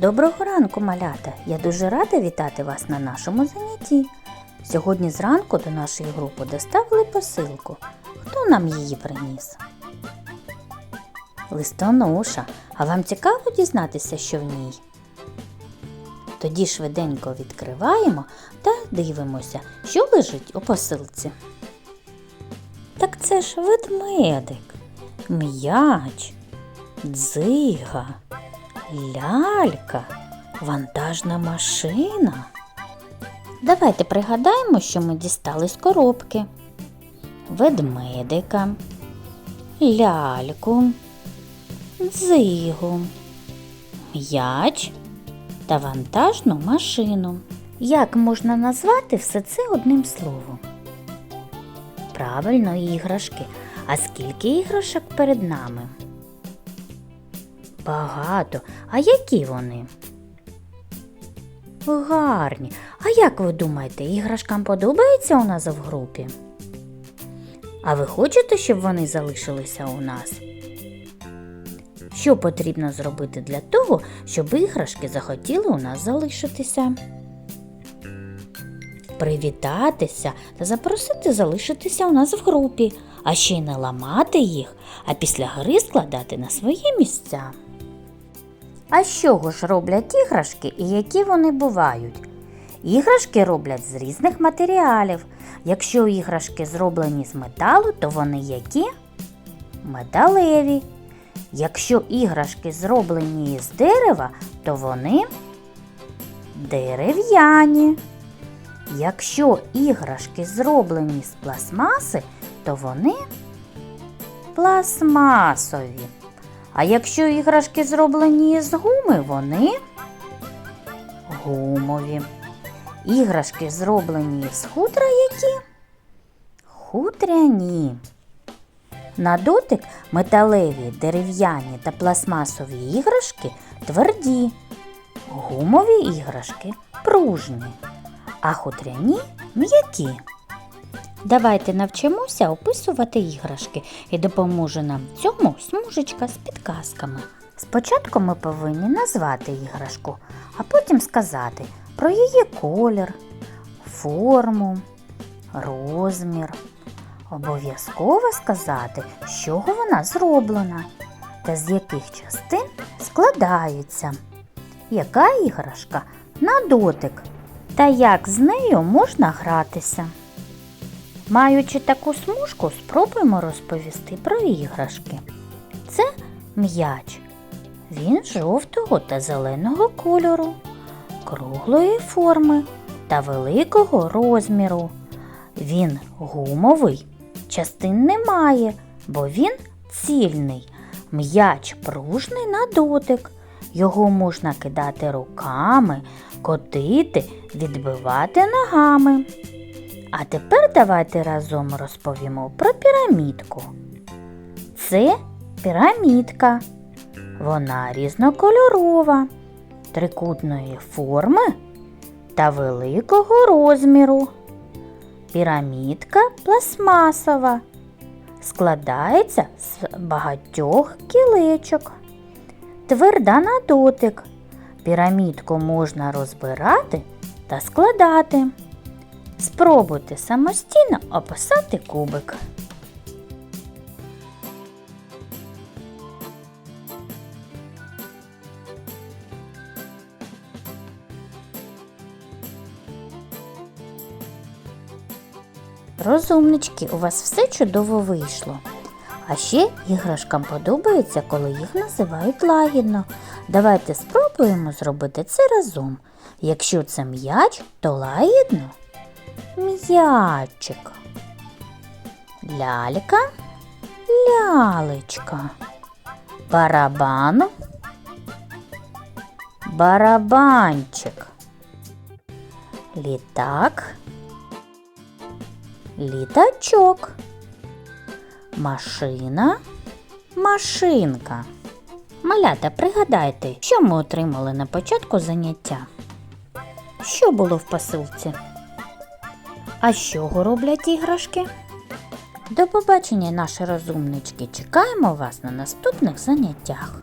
Доброго ранку, малята! Я дуже рада вітати вас на нашому занятті. Сьогодні зранку до нашої групи доставили посилку. Хто нам її приніс? Листоноша. А вам цікаво дізнатися, що в ній? Тоді швиденько відкриваємо та дивимося, що лежить у посилці. Так це ж ведмедик, м'яч, дзига, лялька, вантажна машина. Давайте пригадаємо, що ми дістали з коробки. Ведмедика, ляльку, дзигу, м'яч та вантажну машину. Як можна назвати все це одним словом? Правильно, іграшки. А скільки іграшок перед нами? Багато. А які вони? Гарні. А як ви думаєте, іграшкам подобається у нас в групі? А ви хочете, щоб вони залишилися у нас? Що потрібно зробити для того, щоб іграшки захотіли у нас залишитися? Привітатися та запросити залишитися у нас в групі, а ще й не ламати їх, а після гри складати на свої місця. А з чого ж роблять іграшки і які вони бувають? Іграшки роблять з різних матеріалів. Якщо іграшки зроблені з металу, то вони які? Металеві. Якщо іграшки зроблені з дерева, то вони дерев'яні. Якщо іграшки зроблені з пластмаси, то вони пластмасові. А якщо іграшки зроблені з гуми, вони гумові. Іграшки зроблені з хутра які? Хутряні. На дотик металеві, дерев'яні та пластмасові іграшки тверді, гумові іграшки пружні, а хутряні м'які. Давайте навчимося описувати іграшки і допоможе нам цьому смужечка з підказками. Спочатку ми повинні назвати іграшку, а потім сказати про її колір, форму, розмір. Обов'язково сказати, з чого вона зроблена та з яких частин складається, яка іграшка на дотик та як з нею можна гратися. Маючи таку смужку, спробуємо розповісти про іграшки. Це м'яч. Він жовтого та зеленого кольору, круглої форми та великого розміру. Він гумовий, частин немає, бо він цільний. М'яч пружний на дотик. Його можна кидати руками, котити, відбивати ногами. А тепер давайте разом розповімо про пірамідку. Це пірамідка. Вона різнокольорова, трикутної форми та великого розміру. Пірамідка пластмасова. Складається з багатьох кілечок. Тверда на дотик. Пірамідку можна розбирати та складати. Спробуйте самостійно описати кубик. Розумнички, у вас все чудово вийшло. А ще іграшкам подобається, коли їх називають лагідно. Давайте спробуємо зробити це разом. Якщо це м'яч, то лагідно м'ячик. Лялька, лялечка. Барабан, барабанчик. Літак, літачок. Машина, машинка. Малята, пригадайте, що ми отримали на початку заняття. Що було в посилці? А з чого роблять іграшки? До побачення, наші розумнички! Чекаємо вас на наступних заняттях.